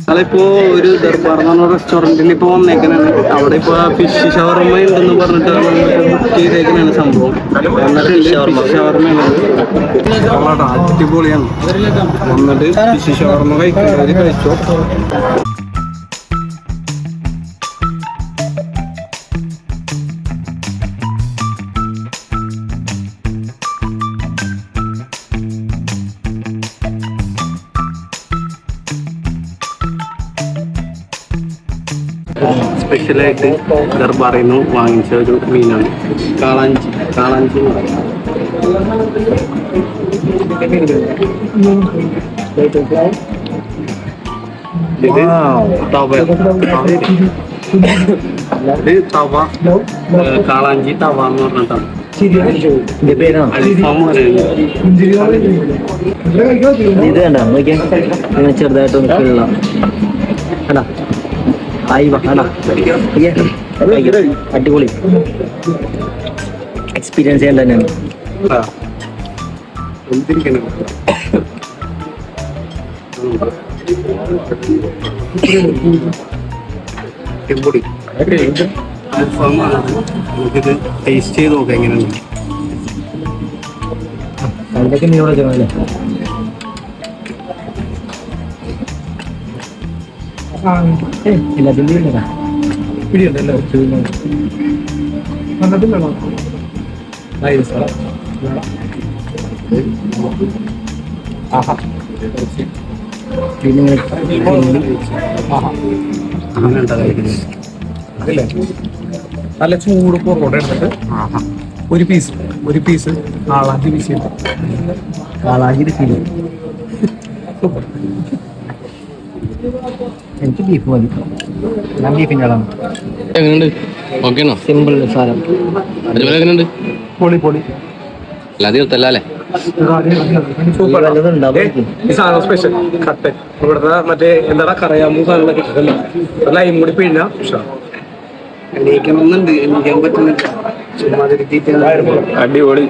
ഞങ്ങളിപ്പോ ഒരു ദർബാർ എന്ന് പറഞ്ഞ റെസ്റ്റോറന്റിൽ ഇപ്പൊ വന്നേക്കണാണ് അവിടെ ഇപ്പൊ ഫിഷ് ഷവർമ ഉണ്ടെന്ന് പറഞ്ഞിട്ട് ബുക്ക് ചെയ്തേക്കണാണ് സംഭവം. ഫിഷ് ഷവർമ അടിപൊളിയാണ്. വന്നിട്ട് ഫിഷ് ഷവർമ കഴിക്കുന്നവര് കഴിച്ചോ? സ്പെഷ്യലായിട്ട് ദർബാറിൽ നിന്ന് വാങ്ങിച്ച ഒരു മീനാണ്. കാളാഞ്ചി. കാളാഞ്ചി എന്ന് പറയും. ഇത് തവ. കാളാഞ്ചി തവ എന്ന് പറഞ്ഞിട്ടാണ്. പറയുന്നത്. ഇത് വേണ്ട നോക്കിയാ. ചെറുതായിട്ട് ചെറുതായിട്ടൊന്ന് കിള്ള. അടാ ആയി വാ അടാ അടിപൊളി. എക്സ്പീരിയൻസ് ചെയ്യാൻ തന്നെയാണ്. അടിപൊളി അൽഫാമാണ് നമുക്കിത് ടേസ്റ്റ് ചെയ്ത് നോക്കാം എങ്ങനെയാണ് അതൊക്കെ നീ ഇവിടെ ചെന്നല്ലേ എല്ലാത്തിന്റെ ഇല്ലടാ പിന്നെ അങ്ങനെ ഉണ്ടാകുന്നത് നല്ല ചൂട് പൊറോട്ട എടുത്തിട്ട് ഒരു പീസ് ഒരു പീസ് കാളാഞ്ചി പീസ് കാളാഞ്ചി ഫീൽ എനിക്ക് ബീഫ് മതി. ഞാൻ ബീഫിന്റെ ആളാണ്. എങ്ങനെയുണ്ട്? ഓക്കെയാണോ സിമ്പിൾ സാധനം. അതുപോലെ എങ്ങനെയുണ്ട്? പൊളി പൊളി. അല്ലാതെ തീർത്തല്ല സ്പെഷ്യൽ കട്ട് ഇവിടുത്തെ മറ്റേ എന്താ കറയാമൂ സാധനങ്ങളൊക്കെ ഇട്ടിട്ടല്ലേ ലൈം കൂടി പിഴിഞ്ഞ എണീക്കണമെന്നുണ്ട്. എണീക്കാൻ തിരുത്തിയിട്ട് അടിപൊളി.